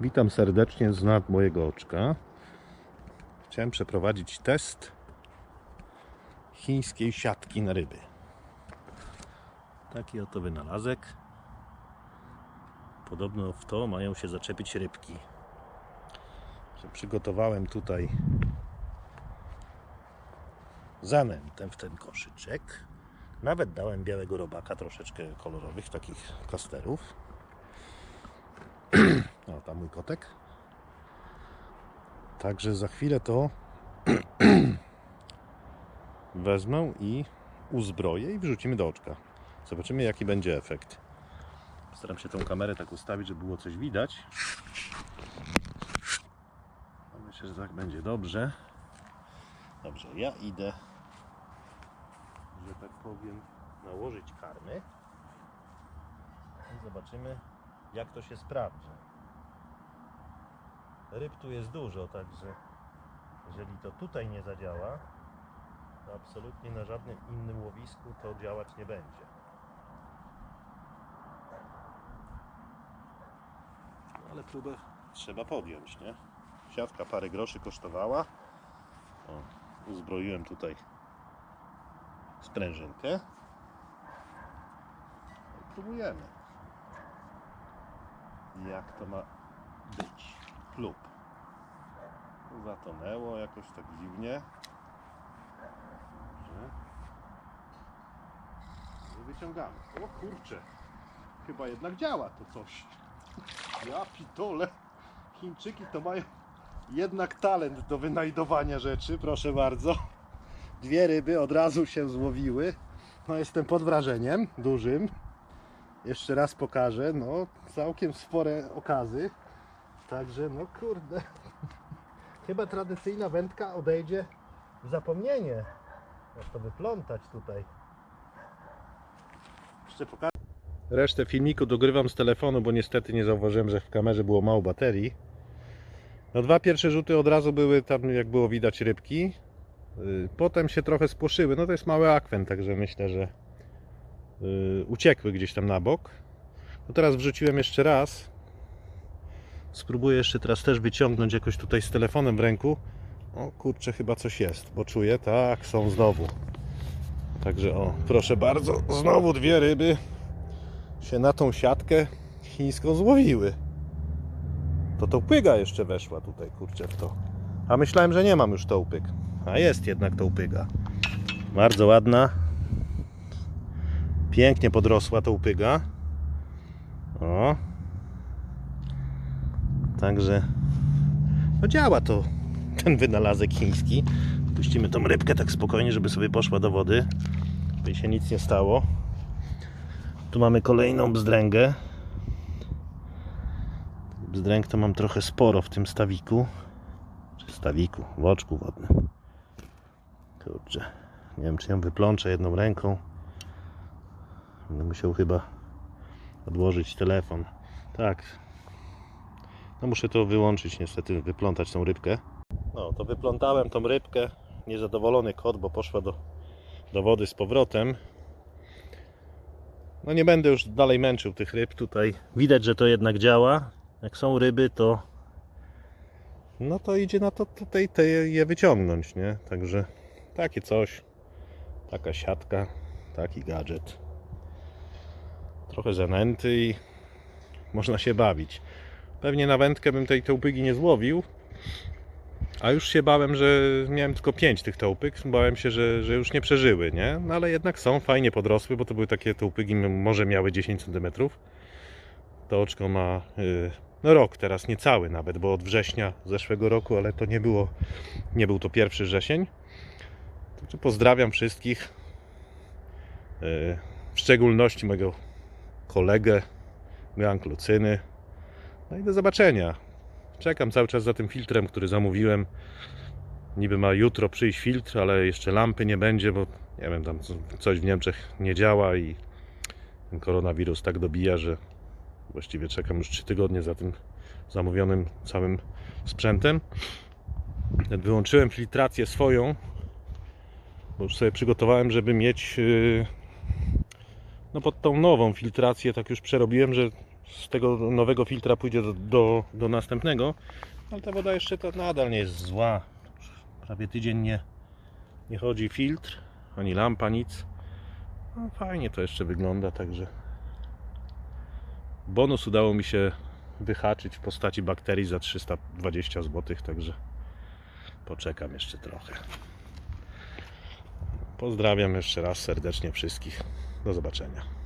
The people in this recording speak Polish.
Witam serdecznie z nad mojego oczka. Chciałem przeprowadzić test chińskiej siatki na ryby. Taki oto wynalazek. Podobno w to mają się zaczepić rybki. Przygotowałem tutaj zanętę w ten koszyczek. Nawet dałem białego robaka, troszeczkę kolorowych takich kasterów. Mój kotek. Także za chwilę to wezmę i uzbroję i wrzucimy do oczka. Zobaczymy jaki będzie efekt. Staram się tą kamerę tak ustawić, żeby było coś widać. No Myślę, że tak będzie dobrze. Dobrze, ja idę, że tak powiem, nałożyć karmy. I zobaczymy, jak to się sprawdzi. Ryb tu jest dużo, także jeżeli to tutaj nie zadziała, to absolutnie na żadnym innym łowisku to działać nie będzie. No, ale próbę trzeba podjąć, nie? Siatka parę groszy kosztowała. O, uzbroiłem tutaj sprężynkę. I próbujemy jak to ma być. Klub. Zatonęło jakoś tak dziwnie. Dobrze. I wyciągamy. O kurczę. Chyba jednak działa to coś. Ja pitole. Chińczyki to mają jednak talent do wynajdowania rzeczy, proszę bardzo. Dwie ryby od razu się złowiły. No jestem pod wrażeniem dużym. Jeszcze raz pokażę, no całkiem spore okazy. Także no kurde. Chyba tradycyjna wędka odejdzie w zapomnienie. Jak to wyplątać tutaj. Jeszcze pokażę. Resztę filmiku dogrywam z telefonu, bo niestety nie zauważyłem, że w kamerze było mało baterii. No dwa pierwsze rzuty od razu były tam, jak było widać, rybki. Yy, Potem się trochę spłoszyły. No to jest mały akwen, także myślę, że yy, uciekły gdzieś tam na bok. No teraz wrzuciłem jeszcze raz. Spróbuję jeszcze teraz też wyciągnąć jakoś tutaj z telefonem w ręku. O kurczę, chyba coś jest, bo czuję, tak, są znowu. Także o, proszę bardzo, znowu dwie ryby się na tą siatkę chińską złowiły. To to płyga jeszcze weszła tutaj, kurczę, w to. A myślałem, że nie mam już tołpyk. A jest jednak tołpyga. Bardzo ładna. Pięknie podrosła tołpyga. O. Także no działa to ten wynalazek chiński. Puścimy tą rybkę tak spokojnie, żeby sobie poszła do wody. By się nic nie stało. Tu mamy kolejną bzdręgę. Bzdręg to mam trochę sporo w tym stawiku. Czy stawiku, w oczku wodnym. Kurczę. Nie wiem, czy ją wyplączę jedną ręką. Będę musiał chyba odłożyć telefon. Tak. No muszę to wyłączyć niestety, wyplątać tą rybkę. No to wyplątałem tą rybkę. Niezadowolony kot, bo poszła do, do wody z powrotem. No nie będę już dalej męczył tych ryb tutaj. Widać, że to jednak działa. Jak są ryby, to no to idzie na to tutaj te je wyciągnąć, nie? Także takie coś. Taka siatka, taki gadżet. Trochę zanęty i można się bawić. Pewnie na wędkę bym tej tołpygi nie złowił, a już się bałem, że miałem tylko 5 tych tołpyg. Bałem się, że, że już nie przeżyły, nie? No ale jednak są, fajnie podrosły, bo to były takie tołpygi, może miały 10 cm. To oczko ma y, no rok teraz, niecały nawet, bo od września zeszłego roku, ale to nie było, nie był to pierwszy wrzesień. Także pozdrawiam wszystkich, y, w szczególności mojego kolegę, Gang Lucyny. No i do zobaczenia. Czekam cały czas za tym filtrem, który zamówiłem. Niby ma jutro przyjść filtr, ale jeszcze lampy nie będzie, bo nie wiem, tam co- coś w Niemczech nie działa i ten koronawirus tak dobija, że właściwie czekam już 3 tygodnie za tym zamówionym całym sprzętem. Wyłączyłem filtrację swoją, bo już sobie przygotowałem, żeby mieć yy, no pod tą nową filtrację, tak już przerobiłem, że z tego nowego filtra pójdzie do, do, do następnego. Ale ta woda jeszcze to nadal nie jest zła. Prawie tydzień nie, nie chodzi filtr, ani lampa, nic. No, fajnie to jeszcze wygląda, także bonus udało mi się wyhaczyć w postaci bakterii za 320 zł, także poczekam jeszcze trochę. Pozdrawiam jeszcze raz serdecznie wszystkich. Do zobaczenia.